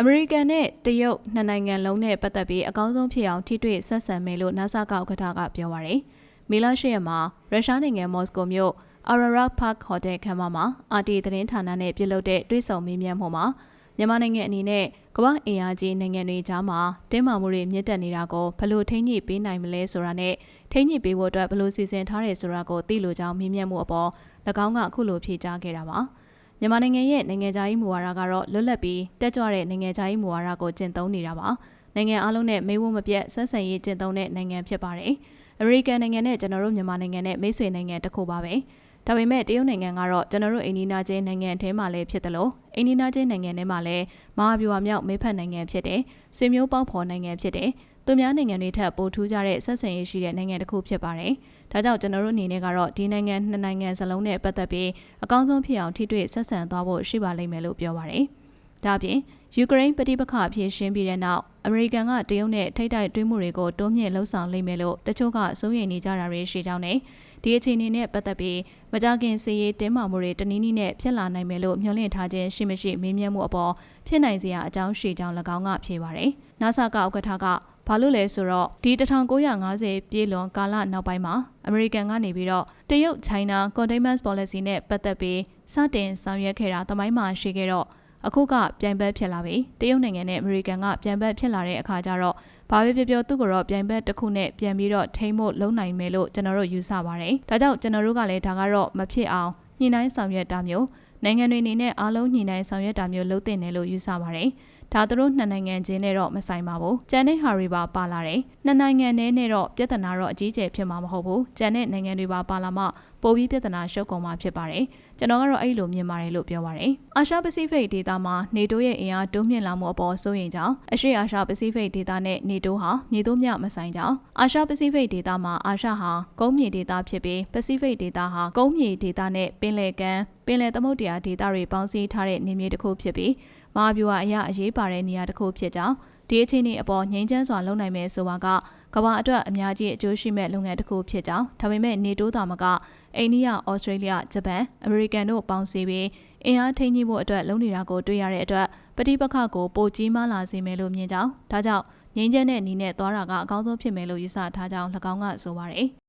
အမေရိကန်နဲ့တရုတ်နှစ်နိုင်ငံလုံးနဲ့ပတ်သက်ပြီးအကောင်းဆုံးဖြစ်အောင်ထိတွေ့ဆက်ဆံမယ်လို့ NASA ကဥက္ကဋ္ဌကပြောပါရယ်။မေလ၈ရက်မှာရုရှားနိုင်ငံမော်စကိုမြို့ Ararat Park Hotel ခန်းမမှာ RT သတင်းဌာနနဲ့ပြုလုပ်တဲ့တွေ့ဆုံမေးမြန်းမှုမှာမြန်မာနိုင်ငံအနေနဲ့ကမ္ဘာအင်အားကြီးနိုင်ငံတွေကြားမှာတင်းမာမှုတွေမြင့်တက်နေတာကိုဘယ်လိုထိန်းညှိပေးနိုင်မလဲဆိုတာနဲ့ထိန်းညှိပေးဖို့အတွက်ဘယ်လိုစီစဉ်ထားတယ်ဆိုတာကိုသိလိုကြောင်းမေးမြန်းမှုအပေါ်၎င်းကအခုလိုဖြေကြားခဲ့တာပါ။ မြန်မာနိုင်ငံရဲ့နိုင်ငံခြားရေးမူဝါဒကတော့လွတ်လပ်ပြီးတက်ကြွတဲ့နိုင်ငံခြားရေးမူဝါဒကိုကျင့်သုံးနေတာပါ။နိုင်ငံအလုံးနဲ့မေးဝမပြတ်ဆက်ဆံရေးကျင့်သုံးတဲ့နိုင်ငံဖြစ်ပါတယ်။အမေရိကန်နိုင်ငံနဲ့ကျွန်တော်တို့မြန်မာနိုင်ငံနဲ့မိတ်ဆွေနိုင်ငံတစ်ခုပါပဲ။ ဒါပေမဲ့တရုတ်နိုင်ငံကတော့ကျွန်တော်တို့အိန္ဒိနာချင်းနိုင်ငံအထဲမှာလည်းဖြစ်တယ်လို့အိန္ဒိနာချင်းနိုင်ငံထဲမှာလည်းမဟာဗျူဟာမြောက်မိဖက်နိုင်ငံဖြစ်တယ်။ဆွေမျိုးပေါက်ဖော်နိုင်ငံဖြစ်တယ်။သူများနိုင်ငံတွေထက်ပိုထူးခြားတဲ့ဆက်ဆံရေးရှိတဲ့နိုင်ငံတစ်ခုဖြစ်ပါတယ်။ဒါကြောင့်ကျွန်တော်တို့အနေနဲ့ကတော့ဒီနိုင်ငံနှစ်နိုင်ငံစလုံးနဲ့ပတ်သက်ပြီးအကောင်းဆုံးဖြစ်အောင်ထိတွေ့ဆက်ဆံသွားဖို့ရှိပါလိမ့်မယ်လို့ပြောပါတယ်။ ဒါ့အပြင်ယူကရိန်းပဋိပက္ခအဖြစ်ရှင်းပြီးတဲ့နောက်အမေရိကန်ကတရုတ်နဲ့ထိတိုက်တွင်းမှုတွေကိုတိုးမြင့်လှုံ့ဆော်လိမ့်မယ်လို့တချို့ကစိုးရိမ်နေကြတာတွေရှိကြောင်းနဲ့ဒီအခြေအနေနဲ့ပတ်သက်ပြီးမကြခင်စီရေးတင်းမာမှုတွေတနည်းနည်းနဲ့ဖြစ်လာနိုင်မယ်လို့မျှော်လင့်ထားခြင်းရှိမရှိမေးမြန်းမှုအပေါ်ဖြစ်နိုင်စရာအကြောင်းရှိကြောင်း၎င်းကဖြေပါတယ်။ NASA ကဥက္ကဋ္ဌကဘာလို့လဲဆိုတော့ဒီ1950ပြည်လွန်ကာလနောက်ပိုင်းမှာအမေရိကန်ကနေပြီးတော့တရုတ် China Containment Policy နဲ့ပတ်သက်ပြီးစတင်ဆောင်ရွက်ခဲ့တာတမိုင်းမှာရှိခဲ့တော့ အခုကပြိုင်ဘက်ဖြစ်လာပြီတရုတ်နိုင်ငံနဲ့အမေရိကန်ကပြိုင်ဘက်ဖြစ်လာတဲ့အခါကျတော့ဘာပဲပြောပြောသူ့ကိုတော့ပြိုင်ဘက်တစ်ခုနဲ့ပြန်ပြီးတော့ထိမ့်ဖို့လုံနိုင်မယ်လို့ကျွန်တော်တို့ယူဆပါတယ်ဒါကြောင့်ကျွန်တော်တို့ကလည်းဒါကတော့မဖြစ်အောင်ညှိနှိုင်းဆောင်ရွက်တာမျိုးနိုင်ငံတွေအနေနဲ့အားလုံးညှိနှိုင်းဆောင်ရွက်တာမျိုးလုပ်တင်တယ်လို့ယူဆပါတယ် ဒါသူတို့နှစ်နိုင်ငံချင်းနဲ့တော့မဆိုင်ပါဘူး။ကျန်တဲ့ဟာတွေပါပါလာတယ်။နှစ်နိုင်ငံနဲ့တော့ပြဿနာတော့အကြီးကျယ်ဖြစ်မှာမဟုတ်ဘူး။ကျန်တဲ့နိုင်ငံတွေပါပါလာမှပိုပြီးပြဿနာရှုပ်ကုန်မှာဖြစ်ပါတယ်။ကျွန်တော်ကတော့အဲ့လိုမြင်ပါတယ်လို့ပြောပါတယ်။အာရှပစိဖိတ်ဒေသမှာနေတိုးရဲ့အင်အားတိုးမြင့်လာမှုအပေါ်စိုးရိမ်ကြောင်းအရှေ့အာရှပစိဖိတ်ဒေသနဲ့နေတိုးဟာမြေတိုးမြမဆိုင်ကြောင်းအာရှပစိဖိတ်ဒေသမှာအာရှဟာကုန်းမြေဒေသဖြစ်ပြီးပစိဖိတ်ဒေသဟာကုန်းမြေဒေသနဲ့ပင်လယ်ကမ်းပင်လယ်သမုဒ္ဒရာဒေသတွေပေါင်းစည်းထားတဲ့နေမြေတစ်ခုဖြစ်ပြီး မဟာဗျူဟာအရာအရေးပါတဲ့နေရာတစ်ခုဖြစ်ကြောင်းဒီအခြေအနေအပေါ်ငြိမ်းချမ်းစွာလုပ်နိုင်မယ်ဆိုတာကကမ္ဘာအတွက်အများကြီးအကျိုးရှိမဲ့လုပ်ငန်းတစ်ခုဖြစ်ကြောင်းဒါပေမဲ့နေတိုးတာမကအိန္ဒိယ၊ဩစတြေးလျ၊ဂျပန်၊အမေရိကန်တို့ပေါင်းစည်းပြီးအင်အားထိန်းညှိဖို့အတွက်လုပ်နေတာကိုတွေ့ရတဲ့အတွက်ပဋိပက္ခကိုပိုကြီးမားလာစေမယ်လို့မြင်ကြောင်းဒါကြောင့်ငြိမ်းချမ်းတဲ့နည်းနဲ့သွားတာကအကောင်းဆုံးဖြစ်မယ်လို့ယူဆထားကြောင်း၎င်းကဆိုပါတယ်